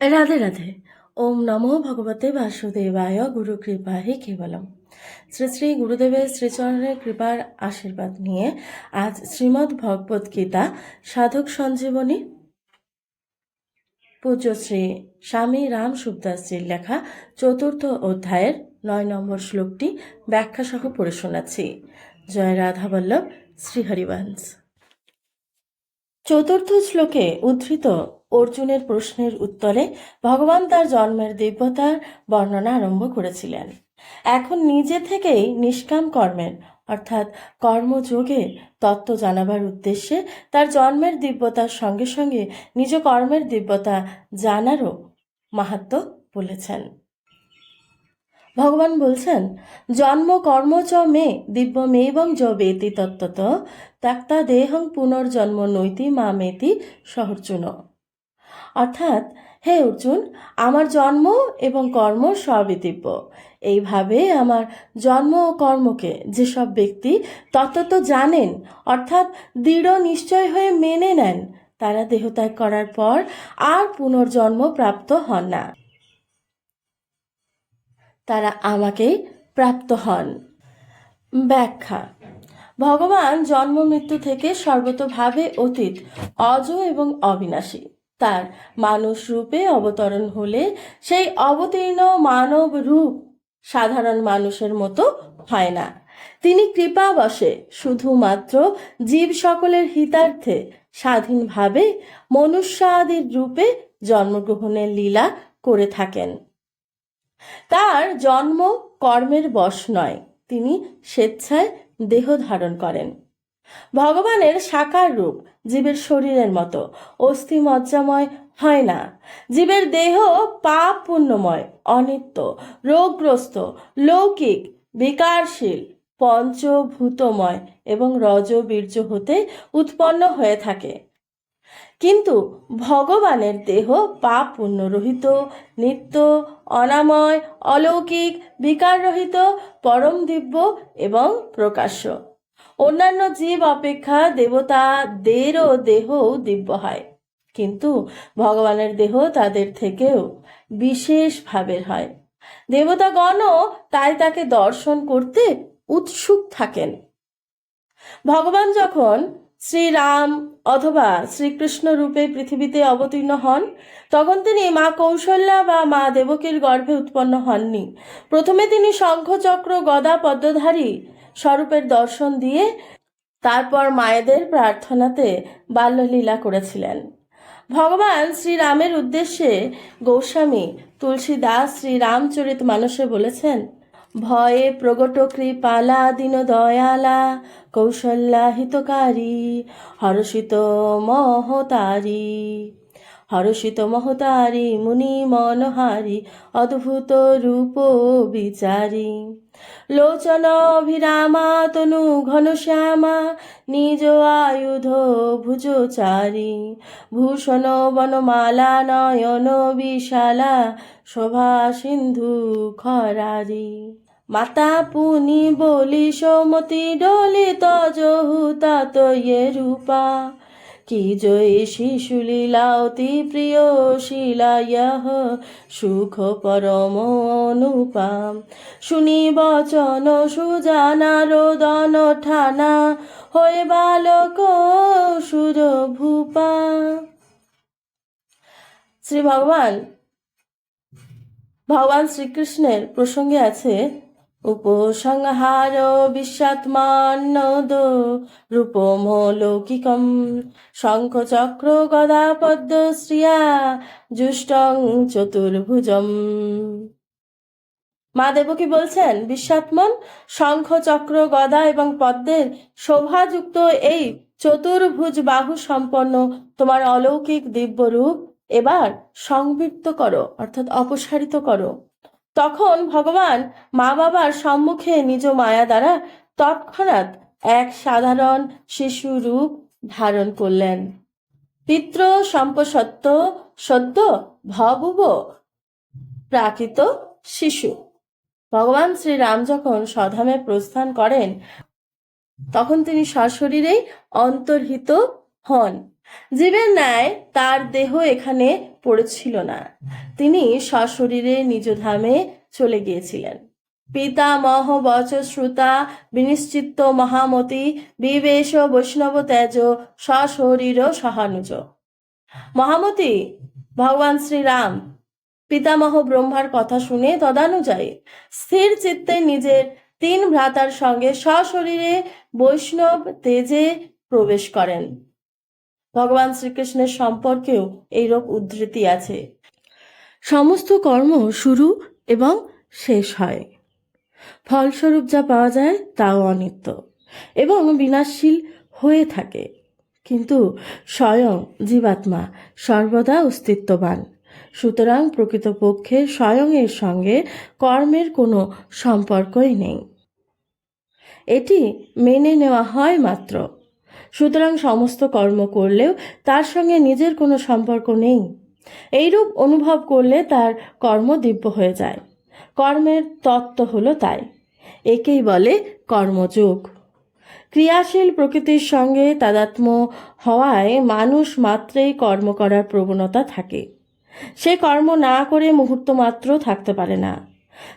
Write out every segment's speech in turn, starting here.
রাধে রাধে। ওম নমো ভগবতে বাসুদেবায় গুরু কৃপাহি কেবলম। শ্রী শ্রী গুরুদেবের শ্রীচরণের কৃপার আশীর্বাদ নিয়ে আজ শ্রীমদ্ ভগবত গীতা সাধক সঞ্জীবনী পূজ্য শ্রী স্বামী রাম সুখদাসজির লেখা চতুর্থ অধ্যায়ের নয় নম্বর শ্লোকটি ব্যাখ্যাসহ পড়ে শোনাচ্ছি। জয় রাধা বল্লভ, শ্রীহরিবংশ। চতুর্থ শ্লোকে উদ্ধৃত অর্জুনের প্রশ্নের উত্তরে ভগবান তার জন্মের দিব্যতার বর্ণনা আরম্ভ করেছিলেন। এখন নিজে থেকেই নিষ্কাম কর্মের, অর্থাৎ কর্মযোগে তত্ত্ব জানাবার উদ্দেশ্যে তার জন্মের দিব্যতার সঙ্গে সঙ্গে নিজ কর্মের দিব্যতা জানারও মাহাত্ম বলেছেন। ভগবান বলছেন, জন্ম, কর্ম, চ, মে, দিব্য, মেবং, য, বেতি, তত্ত্বত ত্যাক্তা দেহং, পুনর্জন্ম, নৈতি, মা, মেতি, সহর্জুন। অর্থাৎ, হে অর্জুন, আমার জন্ম এবং কর্ম সবই দিব্য। এইভাবে আমার জন্ম ও কর্মকে যেসব ব্যক্তি তত্ত্বত জানেন, অর্থাৎ দৃঢ় নিশ্চয় হয়ে মেনে নেন, তারা দেহত্যাগ করার পর আর পুনর্জন্ম প্রাপ্ত হন না। তারা আমাকেই প্রাপ্ত হন। ব্যাখ্যা। ভগবান জন্ম মৃত্যু থেকে সর্বতভাবে অতীত, অজ এবং অবিনাশী। তার মানুষ রূপে অবতরণ হলে সেই অবতীর্ণ মানব রূপ সাধারণ মানুষের মতো হয় না। তিনি কৃপাবশে শুধুমাত্র জীব সকলের হিতার্থে স্বাধীনভাবে মনুষ্যাদির রূপে জন্মগ্রহণের লীলা করে থাকেন। তার জন্ম কর্মের বশ নয়, তিনি স্বেচ্ছায় দেহ ধারণ করেন। ভগবানের সাকার রূপ জীবের শরীরের মতো অস্থি মজ্জাময় হয় না। জীবের দেহ পাপ পুণ্যময় অনিত্য, রোগগ্রস্ত, লৌকিক, বিকারশীল, পঞ্চভূতময় এবং রজবীর্য হতে উৎপন্ন হয়ে থাকে। কিন্তু ভগবানের দেহ পাপ পুণ্যরহিত নিত্য, অনাময়, অলৌকিক বিকাররহিত পরম দিব্য এবং প্রকাশ্য। অন্যান্য জীব অপেক্ষা দেবতা দেবতাদেরও দেহ দিব্য হয়। কিন্তু ভগবানের দেহ তাদের থেকেও বিশেষ ভাবের হয়। দেবতাগণও তাই তাকে দর্শন করতে উৎসুক থাকেন। ভগবান যখন শ্রীরাম অথবা শ্রীকৃষ্ণ রূপে পৃথিবীতে অবতীর্ণ হন, তখন তিনি মা কৌশল্যা বা মা দেবকীর গর্ভে উৎপন্ন হননি। প্রথমে তিনি শঙ্খচক্র গদা পদ্মধারী স্বরূপের দর্শন দিয়ে তারপর মায়েদের প্রার্থনাতে বাল্যলীলা করেছিলেন। ভগবান শ্রীরামের উদ্দেশ্যে গোস্বামী তুলসী দাস শ্রীরামচরিত মানুষে বলেছেন ভয়ে প্রগট কৃপালা দীন দয়ালা, কৌশল্যা হিতকারী, হর্ষিত মহতারী। হর্ষিত মহতারী, মুনি মনোহারী, অদ্ভুত রূপ বিচারী। লোচন অভিরামা, তনু ঘনশ্যামা নিজ আয়ুধ ভুজচারী। ভূষণ বনমালা, নয়ন বিশালা, শোভা সিন্ধু খরারি। মাতা পুনি বলি সোমতি ডলি তজহু তাত ইয়ে রূপা। কি জয় শিশুলীলা অতি প্রিয় শিলায়হ, সুখ পরম অনুপাম শুনি বচন সুজানা রোদন ঠানা, হয়ে বালক সুর ভূপা। শ্রী ভগবান ভগবান শ্রীকৃষ্ণের প্রসঙ্গে আছে উপসংহার বিশ্বাত্মান্নদ রূপমলৌকিকম। শঙ্খ চক্র গদা পদ্ম শ্রিয়া জুষ্টং চতুর্ভুজম। মা দেবকী বলছেন, বিশ্বাত্মন শঙ্খ চক্র গদা এবং পদ্মের শোভাযুক্ত এই চতুর্ভুজ বাহু সম্পন্ন তোমার অলৌকিক দিব্য রূপ এবার সংবৃত্ত করো, অর্থাৎ অপসারিত করো। তখন ভগবান মা বাবার সম্মুখে নিজ মায়া দ্বারা তৎক্ষণাৎ এক সাধারণ শিশু রূপ ধারণ করলেন। পিত্র সম্পসত্ব সদ্য ভবুব প্রাকৃত শিশু। ভগবান শ্রীরাম যখন স্বধামে প্রস্থান করেন, তখন তিনি সশরীরেই অন্তর্হিত হন। জীবের ন্যায় তার দেহ এখানে পড়েছিল না। তিনি সশরীরে নিজ ধামে চলে গিয়েছিলেন। পিতা মহ বচ শ্রুতা বিনিশ্চিত্ত মহামতি বিবেশ বৈষ্ণব তেজ সশরীর সহানুজ। মহামতি, ভগবান শ্রীরাম পিতামহ ব্রহ্মার কথা শুনে তদানুযায়ী স্থির চিত্তে নিজের তিন ভ্রাতার সঙ্গে সশরীরে বৈষ্ণব তেজে প্রবেশ করেন। ভগবান শ্রীকৃষ্ণের সম্পর্কেও এইরূপ উদ্ধৃতি আছে। সমস্ত কর্ম শুরু এবং শেষ হয়। ফলস্বরূপ যা পাওয়া যায় তাও অনিত্য এবং বিনাশশীল হয়ে থাকে। কিন্তু স্বয়ং জীবাত্মা সর্বদা অস্তিত্ববান। সুতরাং প্রকৃতপক্ষে স্বয়ং এর সঙ্গে কর্মের কোনো সম্পর্কই নেই। এটি মেনে নেওয়া হয় মাত্র। সুতরাং সমস্ত কর্ম করলেও তার সঙ্গে নিজের কোনো সম্পর্ক নেই। এইরূপ অনুভব করলে তার কর্ম দিব্য হয়ে যায়। কর্মের তত্ত্ব হলো তাই। একেই বলে কর্মযোগ। ক্রিয়াশীল প্রকৃতির সঙ্গে তাদাত্ম হওয়ায় মানুষ মাত্রেই কর্ম করার প্রবণতা থাকে। সে কর্ম না করে মুহূর্ত মাত্র থাকতে পারে না।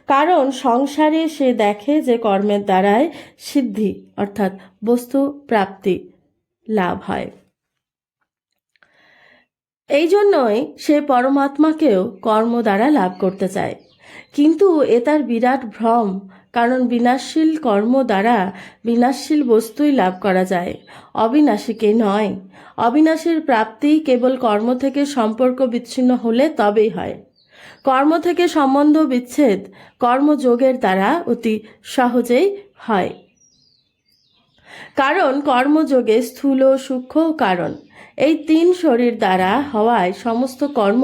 কারণ সংসারে সে দেখে যে কর্মের দ্বারাই সিদ্ধি, অর্থাৎ বস্তু প্রাপ্তি লাভ হয়। এই জন্যই সে পরমাত্মাকেও কর্ম দ্বারা লাভ করতে চায়। কিন্তু এ তার বিরাট ভ্রম, কারণ বিনাশশীল কর্ম দ্বারা বিনাশশীল বস্তুই লাভ করা যায়। অবিনাশীকে নয়, অবিনাশীর প্রাপ্তি কেবল কর্ম থেকে সম্পর্ক বিচ্ছিন্ন হলে তবেই হয়। কর্ম থেকে সম্বন্ধ বিচ্ছেদ কর্মযোগের দ্বারা অতি সহজেই হয়। কারণ কর্মযোগে স্থূল সূক্ষ্ম কারণ। এই তিন শরীর দ্বারা হওয়ায় সমস্ত কর্ম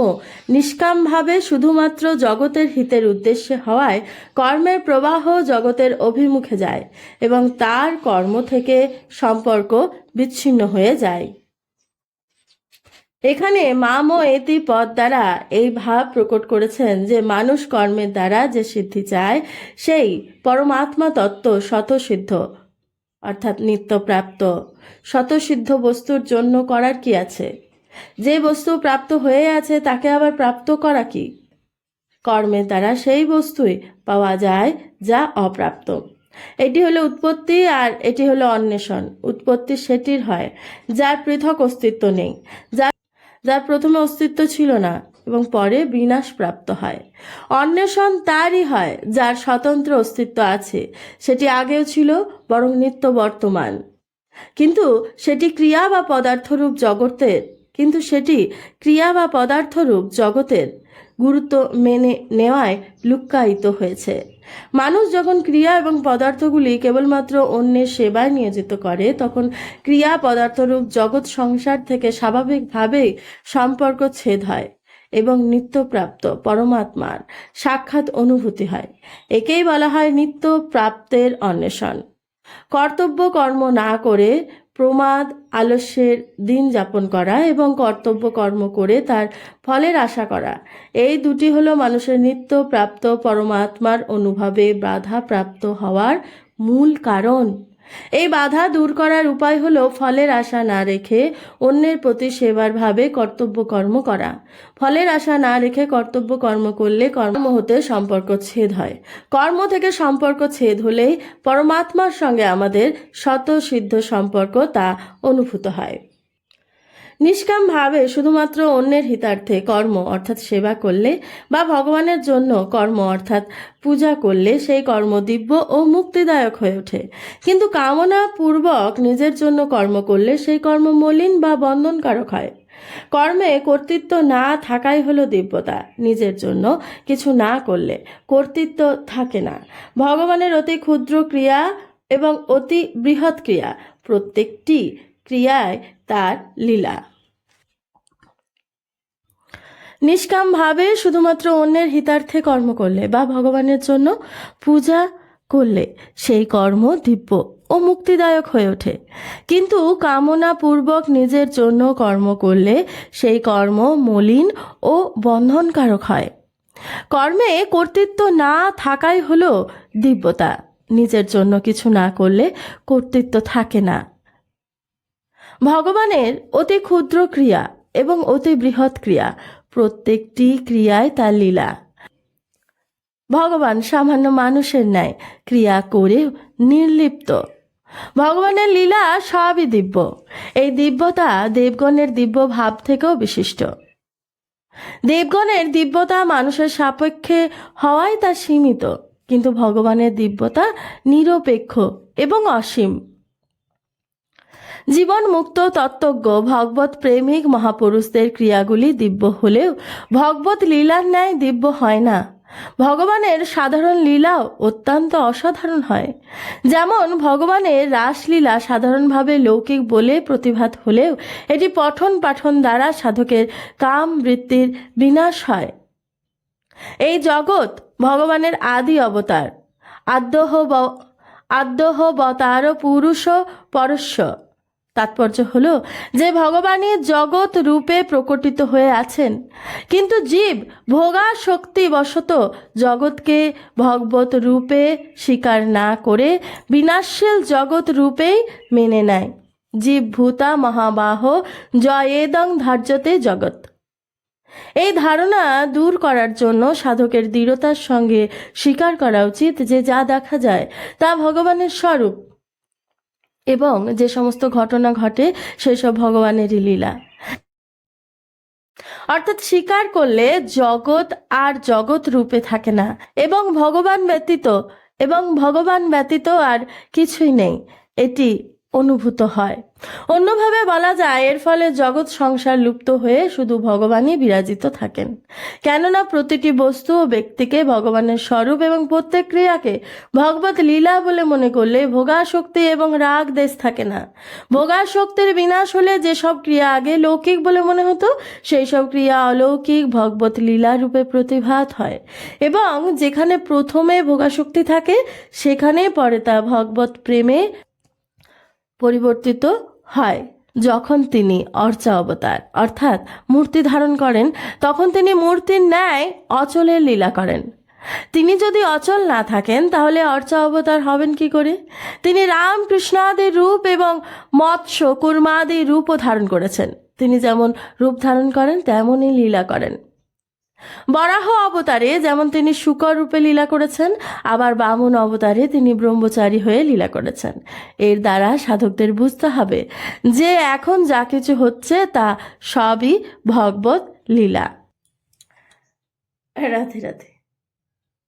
নিষ্কামভাবে শুধুমাত্র জগতের হিতের উদ্দেশ্যে হওয়ায় কর্মের প্রবাহ জগতের অভিমুখে যায় এবং তার কর্ম থেকে সম্পর্ক বিচ্ছিন্ন হয়ে যায়। এখানে মাম এতি পদ দ্বারা এই ভাব প্রকট করেছেন যে মানুষ কর্মের দ্বারা যে সিদ্ধি চায়, সেই পরমাত্মা তত্ত্ব শতসিদ্ধ অর্থাৎ নিত্যপ্রাপ্ত শতসিদ্ধ বস্তুর জন্য করার কি আছে? যে বস্তু প্রাপ্ত হয়ে আছে, তাকে আবার প্রাপ্ত করা কি? কর্মের দ্বারা সেই বস্তুই পাওয়া যায় যা অপ্রাপ্ত। এটি হলো উৎপত্তি আর এটি হলো অন্বেষণ। উৎপত্তি সেটির হয়, যার পৃথক অস্তিত্ব নেই যার যার প্রথমে অস্তিত্ব ছিল না। এবং পরে বিনাশ প্রাপ্ত হয়। অন্বেষণ তারই হয়, যার স্বতন্ত্র অস্তিত্ব আছে। সেটি আগেও ছিল, বরং নিত্য বর্তমান। কিন্তু সেটি ক্রিয়া বা পদার্থরূপ জগতের, কিন্তু সেটি ক্রিয়া বা পদার্থরূপ জগতের গুরুত্ব মেনে নেওয়ায় লুক্কায়িত হয়েছে। মানুষ যখন ক্রিয়া এবং পদার্থগুলি কেবলমাত্র অন্যের সেবায় নিয়োজিত করে, তখন ক্রিয়া পদার্থরূপ জগৎ সংসার থেকে স্বাভাবিকভাবেই সম্পর্ক ছেদ হয়। এবং নিত্যপ্রাপ্ত পরমাত্মার সাক্ষাৎ অনুভূতি হয়। একেই বলা হয় নিত্য প্রাপ্তের অন্বেষণ। কর্তব্য কর্ম না করে প্রমাদ আলস্যের দিন যাপন করা এবং কর্তব্য কর্ম করে তার ফলের আশা করা, এই দুটি হলো মানুষের নিত্য প্রাপ্ত পরমাত্মার অনুভবে বাধা প্রাপ্ত হওয়ার মূল কারণ। এই বাধা দূর করার উপায় হলো ফলের আশা না রেখে অন্যের প্রতি সেবার ভাবে কর্তব্য কর্ম করা। ফলের আশা না রেখে কর্তব্য কর্ম করলে কর্ম হতে সম্পর্ক ছেদ হয়। কর্ম থেকে সম্পর্ক ছেদ হলেই পরমাত্মার সঙ্গে আমাদের শত সিদ্ধ সম্পর্ক তা অনুভূত হয়। নিষ্কাম ভাবে শুধুমাত্র অন্যের হিতার্থে কর্ম অর্থাৎ সেবা করলে বা ভগবানের জন্য কর্ম অর্থাৎ পূজা করলে সেই কর্ম দিব্য ও মুক্তিদায়ক হয়ে ওঠে। কিন্তু কামনা পূর্বক নিজের জন্য কর্ম করলে সেই কর্ম মলিন বা বন্ধনকারক হয়। কর্মে কর্তৃত্ব না থাকাই হলো দিব্যতা। নিজের জন্য কিছু না করলে কর্তৃত্ব থাকে না। ভগবানের অতি ক্ষুদ্র ক্রিয়া এবং অতি বৃহৎ ক্রিয়া প্রত্যেকটি ক্রিয়ায় তার লীলা। নিষ্কামভাবে শুধুমাত্র অন্যের হিতার্থে কর্ম করলে বা ভগবানের জন্য পূজা করলে সেই কর্ম দিব্য ও মুক্তিদায়ক হয়ে ওঠে। কিন্তু কামনা পূর্বক নিজের জন্য কর্ম করলে সেই কর্ম মলিন ও বন্ধনকারক হয়। কর্মে কর্তৃত্ব না থাকাই হলো দিব্যতা। নিজের জন্য কিছু না করলে কর্তৃত্ব থাকে না। ভগবানের অতি ক্ষুদ্র ক্রিয়া এবং অতি বৃহৎ ক্রিয়া। প্রত্যেকটি ক্রিয়ায় তার লীলা। ভগবান সামান্য মানুষের ন্যায় ক্রিয়া করে নির্লিপ্ত। ভগবানের লীলা সবই দিব্য। এই দিব্যতা দেবগণের দিব্য ভাব থেকেও বিশিষ্ট। দেবগণের দিব্যতা মানুষের সাপেক্ষে হওয়াই তা সীমিত। কিন্তু ভগবানের দিব্যতা নিরপেক্ষ এবং অসীম। জীবন মুক্ত তত্ত্বজ্ঞ ভগবত প্রেমিক মহাপুরুষদের ক্রিয়াগুলি দিব্য হলেও ভগবত লীলার ন্যায় দিব্য হয় না। ভগবানের সাধারণ লীলাও অত্যন্ত অসাধারণ হয়। যেমন ভগবানের রাসলীলা সাধারণভাবে লৌকিক বলে প্রতিভাত হলেও এটি পঠন পাঠন দ্বারা সাধকের কাম বৃত্তির বিনাশ হয়। এই জগৎ ভগবানের আদি অবতার। আদ্যহ আদ্যহ বতার পুরুষ পরস্য। তাৎপর্য হল যে ভগবানই জগৎ রূপে প্রকটিত হয়ে আছেন। কিন্তু জীব ভোগা শক্তি বশত জগৎকে ভগবত রূপে স্বীকার না করে বিনাশশীল জগৎ রূপেই মেনে নেয়। জীব ভূতা মহাবাহ জয়েদং ধার্যতে জগৎ। এই ধারণা দূর করার জন্য সাধকের দৃঢ়তার সঙ্গে স্বীকার করা উচিত যে যা দেখা যায় তা ভগবানের স্বরূপ। এবং যে সমস্ত ঘটনা ঘটে, সেসব ভগবানেরই লীলা। অর্থাৎ স্বীকার করলে জগৎ আর জগৎ রূপে থাকে না। এবং ভগবান ব্যতীত, এবং ভগবান ব্যতীত আর কিছুই নেই। এটি অনুভূত হয়। অন্যভাবে বলা যায়, এর ফলে জগৎ সংসার লুপ্ত হয়ে শুধু ভগবানই বিরাজিত থাকেন। কেননা প্রতিটি বস্তু ও ব্যক্তিকে ভগবানের স্বরূপ এবং প্রত্যেক ক্রিয়াকে ভগবত লীলা বলে মনে করলে ভোগাশক্তি এবং রাগ দেশ থাকে না। ভোগাশক্তির বিনাশ হলে যেসব ক্রিয়া আগে লৌকিক বলে মনে হতো সেই সব ক্রিয়া অলৌকিক ভগবত লীলা রূপে প্রতিভাত হয়। এবং যেখানে প্রথমে ভোগাশক্তি থাকে সেখানে পরে তা ভগবত প্রেমে পরিবর্তিত হয়। যখন তিনি অর্চা অবতার, অর্থাৎ মূর্তি ধারণ করেন, তখন তিনি মূর্তির ন্যায় অচলের লীলা করেন। তিনি যদি অচল না থাকেন, তাহলে অর্চা অবতার হবেন কি করে? তিনি রাম কৃষ্ণাদির রূপ এবং মৎস্য, কুর্মাদির রূপও ধারণ করেছেন। তিনি যেমন রূপ ধারণ করেন, তেমনই লীলা করেন। বরাহ অবতারে যেমন তিনি শুকর রূপে লীলা করেছেন, আবার বামন অবতারে তিনি ব্রহ্মচারী হয়ে লীলা করেছেন। এর দ্বারা সাধকদের বুঝতে হবে যে এখন যা কিছু হচ্ছে তা সবই ভগবত লীলা। রাধে রাধে।